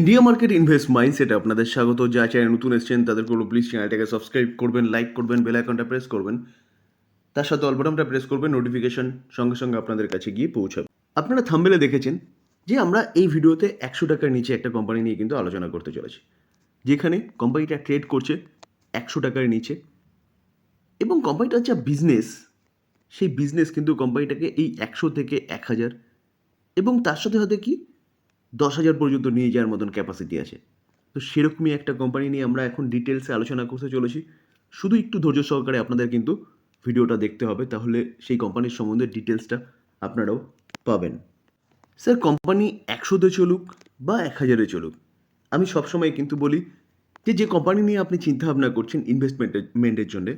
India market invest মাইন্ডসেটে আপনাদের স্বাগত। যা চ্যানেল নতুন এসছেন, তাদের কোনো প্লিজ চ্যানেলটাকে সাবস্ক্রাইব করবেন লাইক করবেন বেল আইকনটা প্রেস করবেন। তার সাথে অল বাটনটা প্রেস করবেন নোটিফিকেশন সঙ্গে সঙ্গে আপনাদের কাছে গিয়ে পৌঁছাবে। আপনারা থাম্বেলে দেখেছেন যে আমরা এই ভিডিওতে একশো টাকার নিচে একটা কোম্পানি নিয়ে কিন্তু আলোচনা করতে চলেছি। যেখানে কোম্পানিটা ট্রেড করছে একশো টাকার নিচে। এবং কোম্পানিটার যা বিজনেস সেই বিজনেস কিন্তু কোম্পানিটাকে এই একশো থেকে এক হাজার। এবং তার সাথে সাথে কি? দশ হাজার পর্যন্ত নিয়ে যাওয়ার মতন ক্যাপাসিটি আছে। তো সেরকমই একটা কোম্পানি নিয়ে আমরা এখন ডিটেলসে আলোচনা করতে চলেছি। শুধু একটু ধৈর্য সহকারে আপনাদের কিন্তু ভিডিওটা দেখতে হবে, তাহলে সেই কোম্পানির সম্বন্ধে ডিটেলসটা আপনারাও পাবেন। স্যার কোম্পানি একশোতে চলুক বা এক হাজারে চলুক, আমি সবসময় কিন্তু বলি যে যে কোম্পানি নিয়ে আপনি চিন্তাভাবনা করছেন ইনভেস্টমেন্টের জন্য,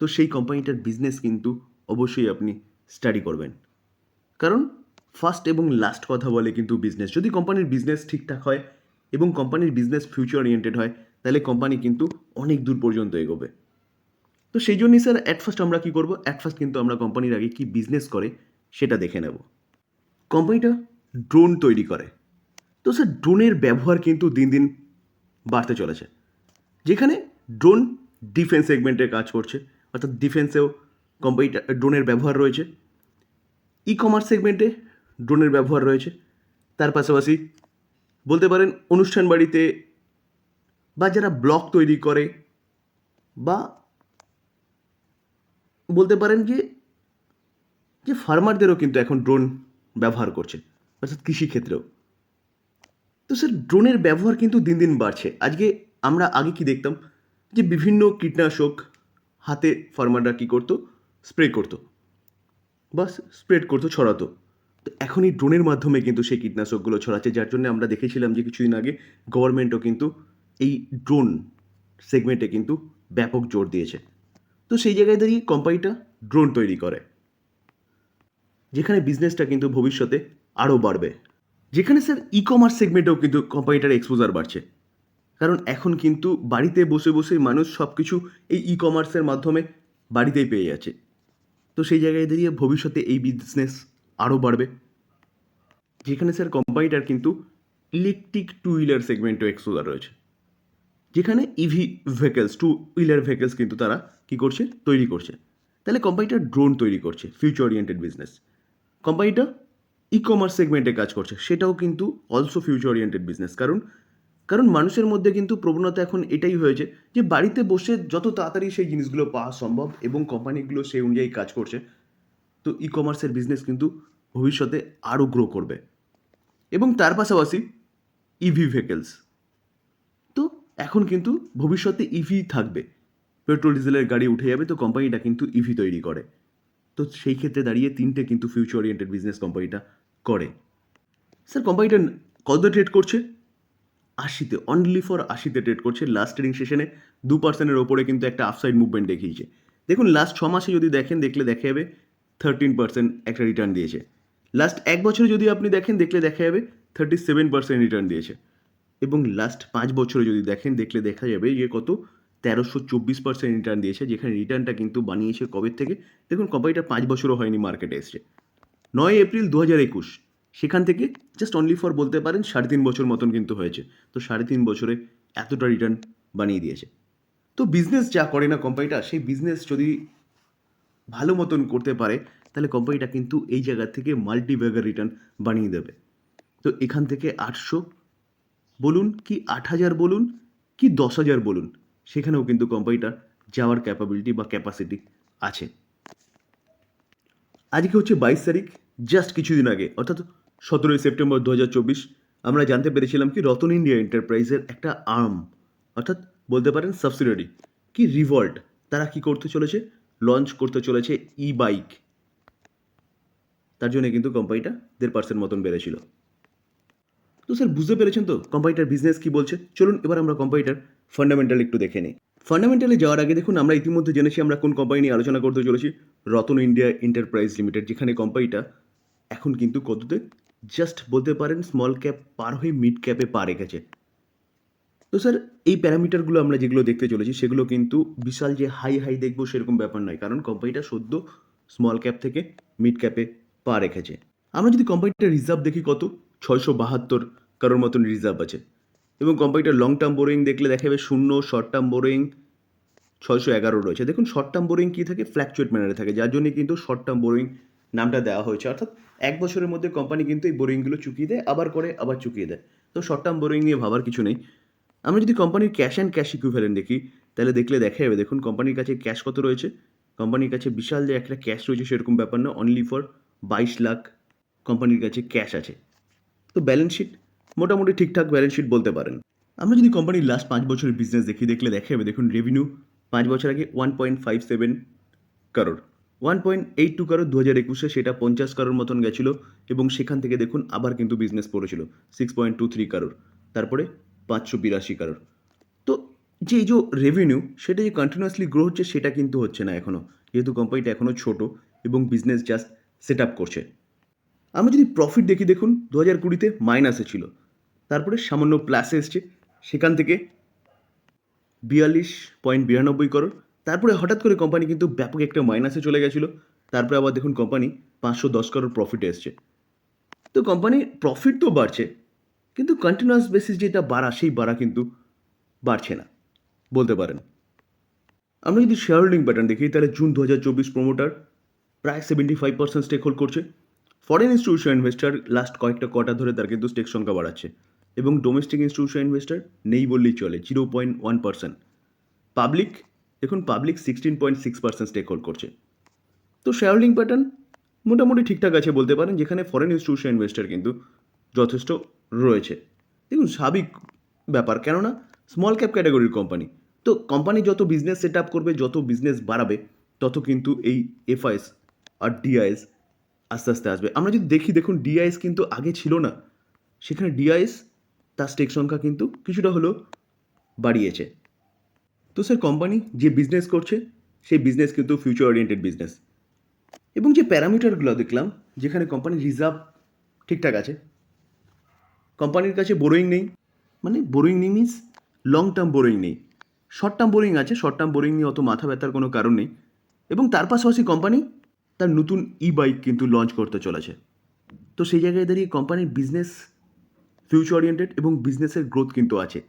তো সেই কোম্পানিটার বিজনেস কিন্তু অবশ্যই আপনি স্টাডি করবেন। কারণ ফার্স্ট এবং লাস্ট কথা বলে কিন্তু বিজনেস যদি কোম্পানির বিজনেস ঠিকঠাক হয় এবং কোম্পানির বিজনেস ফিউচার ওরিয়েন্টেড হয়, তাহলে কোম্পানি কিন্তু অনেক দূর পর্যন্ত এগোবে। তো সেই জন্যই স্যার অ্যাট ফার্স্ট আমরা কী করব? অ্যাট ফার্স্ট কিন্তু আমরা কোম্পানির আগে কী বিজনেস করে সেটা দেখে নেব। কোম্পানিটা ড্রোন তৈরি করে। তো স্যার ড্রোনের ব্যবহার কিন্তু দিন দিন বাড়তে চলেছে। যেখানে ড্রোন ডিফেন্স সেগমেন্টে কাজ করছে, অর্থাৎ ডিফেন্সেও কোম্পানিটা ড্রোনের ব্যবহার রয়েছে। ই কমার্স সেগমেন্টে ড্রোনের ব্যবহার রয়েছে। তার পাশাপাশি বলতে পারেন, অনুষ্ঠান বাড়িতে বা যারা ব্লগ তৈরি করে বা বলতে পারেন যে যে ফার্মারদেরও কিন্তু এখন ড্রোন ব্যবহার করছে, অর্থাৎ কৃষিক্ষেত্রেও। তো স্যার, ড্রোনের ব্যবহার কিন্তু দিন দিন বাড়ছে। আজকে আমরা আগে কি দেখতাম? যে বিভিন্ন কীটনাশক হাতে ফার্মাররা কী করতো? স্প্রে করতো। বা স্প্রেড করতো, ছড়াতো। তো এখন এই ড্রোনের মাধ্যমে কিন্তু সেই কীটনাশকগুলো ছড়াচ্ছে, যার জন্য আমরা দেখেছিলাম যে কিছুদিন আগে গভর্নমেন্টও কিন্তু এই ড্রোন সেগমেন্টে কিন্তু ব্যাপক জোর দিয়েছে। তো সেই জায়গায় দাঁড়িয়ে কোম্পানিটা ড্রোন তৈরি করে, যেখানে বিজনেসটা কিন্তু ভবিষ্যতে আরও বাড়বে। যেখানে স্যার ই কমার্স সেগমেন্টেও কিন্তু কোম্পানিটার এক্সপোজার বাড়ছে। কারণ এখন কিন্তু বাড়িতে বসে বসে মানুষ সব কিছু এই ই কমার্সের মাধ্যমে বাড়িতেই পেয়ে যাচ্ছে। তো সেই জায়গায় দাঁড়িয়ে ভবিষ্যতে এই বিজনেস আরও বাড়বে। যেখানে স্যার কোম্পানিটার কিন্তু ইলেকট্রিক টু হুইলার সেগমেন্টও এক্সপোজার রয়েছে। যেখানে EV vehicles two wheeler vehicles কিন্তু তারা কী করছে? তৈরি করছে। তাহলে কোম্পানিটা ড্রোন তৈরি করছে ফিউচার ওরিয়েন্টেড বিজনেস কোম্পানিটা ই কমার্স সেগমেন্টে কাজ করছে, সেটাও কিন্তু অলসো ফিউচার ওরিয়েন্টেড বিজনেস কারণ কারণ মানুষের মধ্যে কিন্তু প্রবণতা এখন এটাই হয়েছে যে বাড়িতে বসে যত তাড়াতাড়ি সেই জিনিসগুলো পাওয়া সম্ভব এবং কোম্পানিগুলো সেই অনুযায়ী কাজ করছে তো ই কমার্সের বিজনেস কিন্তু ভবিষ্যতে আরও গ্রো করবে। এবং তার পাশাপাশি ইভি ভেহিকেলস তো এখন কিন্তু ভবিষ্যতে ইভি থাকবে। পেট্রোল, ডিজেলের গাড়ি উঠে যাবে, তো কোম্পানিটা কিন্তু ইভি তৈরি করে। তো সেই ক্ষেত্রে দাঁড়িয়ে তিনটে কিন্তু ফিউচার ওরিয়েন্টেড বিজনেস কোম্পানিটা করে। স্যার কোম্পানিটা কত ট্রেড করছে? আশিতে অনলি ফর আশিতে ট্রেড করছে। লাস্ট ট্রেডিং সেশনে দু পার্সেন্টের ওপরে কিন্তু একটা আফসাইড মুভমেন্ট দেখিয়েছে। দেখুন লাস্ট ছ মাসে যদি দেখেন, দেখলে দেখা যাবে থার্টিন পার্সেন্ট একটা রিটার্ন দিয়েছে। লাস্ট এক বছরে যদি আপনি দেখেন, দেখলে দেখা যাবে থার্টি সেভেন পার্সেন্ট রিটার্ন দিয়েছে। এবং লাস্ট পাঁচ বছরে যদি দেখেন, দেখলে দেখা যাবে যে কত? তেরোশো চব্বিশ পার্সেন্ট রিটার্ন দিয়েছে, যেখানে রিটার্নটা কিন্তু বানিয়েছে কবে থেকে? দেখুন কোম্পানিটা পাঁচ বছরও হয়নি মার্কেটে এসছে। নয় এপ্রিল দু হাজার একুশ, সেখান থেকে জাস্ট অনলি ফর বলতে পারেন সাড়ে তিন বছর মতন কিন্তু হয়েছে। তো সাড়ে তিন বছরে এতটা রিটার্ন বানিয়ে দিয়েছে। তো বিজনেস যা করে না কোম্পানিটা সেই বিজনেস যদি ভালো মতন করতে পারে, তাহলে কোম্পানিটা কিন্তু এই জায়গা থেকে মাল্টি ব্যাগার রিটার্ন বানিয়ে দেবে। তো এখান থেকে আটশো বলুন কি আট হাজার বলুন কি দশ হাজার বলুন, সেখানেও কিন্তু কোম্পানিটার যাওয়ার ক্যাপাবিলিটি বা ক্যাপাসিটি আছে। আজকে হচ্ছে বাইশ তারিখ জাস্ট কিছুদিন আগে, অর্থাৎ সতেরোই সেপ্টেম্বর দু হাজার চব্বিশ, আমরা জানতে পেরেছিলাম কি রতন ইন্ডিয়া এন্টারপ্রাইজের একটা আর্ম অর্থাৎ বলতে পারেন সাবসিডারি কি রিভল্ট তারা কি করতে চলেছে? লঞ্চ করতে চলেছে ই বাইক তার জন্য কিন্তু কোম্পানিটা দেড় পার্সেন্ট মতন বেড়েছিল। তো স্যার বুঝতে পেরেছেন তো কোম্পানিটার বিজনেস কি বলছে? চলুন এবার আমরা কোম্পানিটার ফান্ডামেন্টাল একটু দেখে নিই। ফান্ডামেন্টালে যাওয়ার আগে দেখুন, আমরা ইতিমধ্যে জেনেছি আমরা কোন কোম্পানি নিয়ে আলোচনা করতে চলেছি। রতন ইন্ডিয়া এন্টারপ্রাইজ লিমিটেড যেখানে কোম্পানিটা এখন কিন্তু কততে? জাস্ট বলতে পারেন স্মল ক্যাপ পার হয়ে মিড ক্যাপে পা রেখেছে। তো স্যার, এই প্যারামিটারগুলো আমরা যেগুলো দেখতে চলেছি, সেগুলো কিন্তু বিশাল যে হাই হাই দেখব সেরকম ব্যাপার নয়, কারণ কোম্পানিটা সদ্য স্মল ক্যাপ থেকে মিড ক্যাপে পা রেখেছে। আমরা যদি কোম্পানিটার রিজার্ভ দেখি কত? ছয়শো বাহাত্তর কারোর মতন রিজার্ভ আছে। এবং কোম্পানিটার লং টার্ম বোরিং দেখলে দেখা যাবে শূন্য শর্ট টার্ম বোরিং ছয়শো এগারো রয়েছে। দেখুন শর্ট টার্ম বোরিং কী থাকে? ফ্ল্যাকচুয়েট ম্যানারে থাকে, যার জন্য কিন্তু শর্ট টার্ম বোরিং নামটা দেওয়া হয়েছে। অর্থাৎ এক বছরের মধ্যে কোম্পানি কিন্তু এই বোরিংগুলো চুকিয়ে দেয়, আবার করে, আবার চুকিয়ে দেয়। তো শর্ট টার্ম বোরিং নিয়ে ভাবার কিছু নেই। আমরা যদি কোম্পানির ক্যাশ অ্যান্ড ক্যাশ ইকুইভ্যালেন্ট দেখি, তাহলে দেখলে দেখা যাবে, দেখুন কোম্পানির কাছে ক্যাশ কত রয়েছে? কোম্পানির কাছে বিশাল যে একটা ক্যাশ রয়েছে সেরকম ব্যাপার না অনলি ফর বাইশ লাখ কোম্পানির কাছে ক্যাশ আছে। তো ব্যালেন্স শিট মোটামুটি ঠিকঠাক ব্যালেন্স শিট বলতে পারেন। আমরা যদি কোম্পানির লাস্ট পাঁচ বছরের বিজনেস দেখি, দেখলে দেখা যাবে, দেখুন রেভিনিউ পাঁচ বছর আগে one point five seven crore one point eight two crore দু হাজার একুশে সেটা পঞ্চাশ কারোর মতন গেছিল এবং সেখান থেকে দেখুন আবার কিন্তু বিজনেস পড়েছিল সিক্স পয়েন্ট টু থ্রি কারোর তারপরে পাঁচশো বিরাশি কারোর। তো যে এই যে রেভিনিউ সেটা যে কন্টিনিউয়াসলি গ্রো হচ্ছে, সেটা কিন্তু হচ্ছে না এখনও যেহেতু কোম্পানিটা এখনও ছোট এবং বিজনেস জাস্ট সেট আপ করছে। আমরা যদি প্রফিট দেখি, দেখুন, দু হাজার কুড়িতে মাইনাসে ছিল। তারপরে সামান্য প্লাসে এসছে। সেখান থেকে বিয়াল্লিশ পয়েন্ট বিরানব্বই করোড়। তারপরে হঠাৎ করে কোম্পানি কিন্তু ব্যাপক একটা মাইনাসে চলে গেছিল। তারপরে আবার দেখুন কোম্পানি পাঁচশো দশ করোড় প্রফিটে এসছে। তো কোম্পানির প্রফিট তো বাড়ছে কিন্তু কন্টিনিউয়াস বেসিস যেটা বাড়া, সেই বাড়া কিন্তু বাড়ছে না। বলতে পারেন। আমরা যদি শেয়ার হোল্ডিং প্যাটার্ন দেখি, তাহলে জুন দু হাজার চব্বিশ প্রোমোটার প্রায় seventy five percent stake hold করছে। ফরেন ইনস্টিটিউশন ইনভেস্টার লাস্ট কয়েকটা কটা ধরে তার কিন্তু স্টেক সংখ্যা বাড়াচ্ছে। এবং ডোমেস্টিক ইনস্টিটিউশন ইনভেস্টার নেই বললেই চলে zero point one percent public দেখুন public sixteen point six percent stake hold করছে। তো শেয়ার হোল্ডিং প্যাটার্ন মোটামুটি ঠিকঠাক আছে বলতে পারেন, যেখানে ফরেন ইনস্টিটিউশন ইনভেস্টার কিন্তু যথেষ্ট রয়েছে। দেখুন, স্বাভাবিক ব্যাপার, কেননা স্মল ক্যাপ ক্যাটাগরির কোম্পানি তো কোম্পানি যত বিজনেস সেট আপ করবে, যত বিজনেস বাড়াবে, তত কিন্তু এই এফআইএস আর ডিআইএস আস্তে আস্তে আসবে। আমরা যদি দেখি, দেখুন ডিআইএস কিন্তু আগে ছিল না। সেখানে ডিআইএস তার স্টেক সংখ্যা কিন্তু কিছুটা হলেও বাড়িয়েছে। তো স্যার কোম্পানি যে বিজনেস করছে, সেই বিজনেস কিন্তু ফিউচার ওরিয়েন্টেড বিজনেস এবং যে প্যারামিটারগুলো দেখলাম, যেখানে কোম্পানির রিজার্ভ ঠিকঠাক আছে কোম্পানির কাছে বোরোয়িং নেই। মানে বোরোয়িং নেই মিনস লং টার্ম বোরোয়িং নেই। শর্ট টার্ম বোরিং আছে শর্ট টার্ম বোরিং নিয়ে অত মাথা ব্যথার কোনো কারণ নেই। এবং তার পাশাপাশি কোম্পানি তার নতুন ই বাইক কিন্তু লঞ্চ করতে চলেছে। তো সেই জায়গায় দাঁড়িয়ে কোম্পানির বিজনেস ফিউচার ওরিয়েন্টেড এবং বিজনেসের গ্রোথ কিন্তু আছে।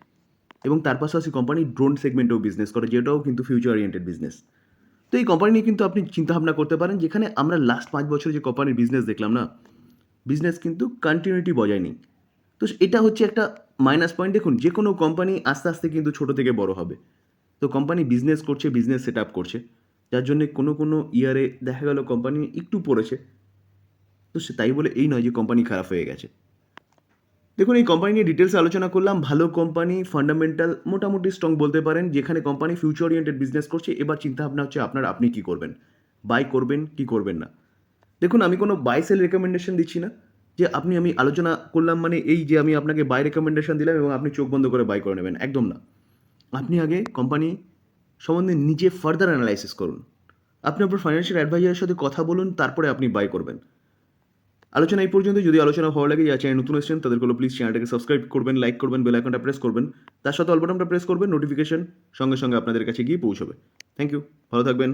এবং তার পাশাপাশি কোম্পানি ড্রোন সেগমেন্টেও বিজনেস করে, যেটাও কিন্তু ফিউচার ওরিয়েন্টেড বিজনেস তো এই কোম্পানি নিয়ে কিন্তু আপনি চিন্তাভাবনা করতে পারেন, যেখানে আমরা লাস্ট পাঁচ বছরে যে কোম্পানির বিজনেস দেখলাম না বিজনেস কিন্তু কন্টিনিউটি বজায় নেই। তো এটা হচ্ছে একটা মাইনাস পয়েন্ট দেখুন যে কোনো কোম্পানি আস্তে আস্তে কিন্তু ছোটো থেকে বড় হবে। তো কোম্পানি বিজনেস করছে বিজনেস সেট আপ করছে। যার জন্য কোনো কোনো ইয়ারে দেখা গেল কোম্পানি একটু পড়েছে। তো সে তাই বলে এই নয় যে কোম্পানি খারাপ হয়ে গেছে। দেখুন, এই কোম্পানি নিয়ে ডিটেলস আলোচনা করলাম। ভালো কোম্পানি ফান্ডামেন্টাল মোটামুটি স্ট্রং বলতে পারেন। যেখানে কোম্পানি ফিউচার ওরিয়েন্টেড বিজনেস করছে, এবার চিন্তা ভাবনা হচ্ছে আপনার, আপনি কি করবেন? বাই করবেন কি করবেন না? দেখুন, আমি কোনো বাই সেল রেকমেন্ডেশন দিচ্ছি না। যে আপনি আমি আলোচনা করলাম মানে এই যে আমি আপনাকে বাই রেকমেন্ডেশন দিলাম এবং আপনি চোখ বন্ধ করে বাই করে নেবেন, একদম না। আপনি আগে কোম্পানি সম্বন্ধে নিজে ফার্দার অ্যানালাইসিস করুন। আপনি আপনার ফাইন্যান্সিয়াল অ্যাডভাইজারের সাথে কথা বলুন, তারপরে আপনি বাই করবেন। আলোচনা এই পর্যন্ত, যদি আলোচনা ভালো লাগে যা চ্যানেল নতুন এসেছেন তাদেরগুলো প্লিজ চ্যানেলটাকে সাবস্ক্রাইব করবেন লাইক করবেন বেল আইকনটা প্রেস করবেন। তার সাথে অল্পটামটা প্রেস করবেন নোটিফিকেশন সঙ্গে সঙ্গে আপনাদের কাছে গিয়ে পৌঁছবে। থ্যাংক ইউ ভালো থাকবেন।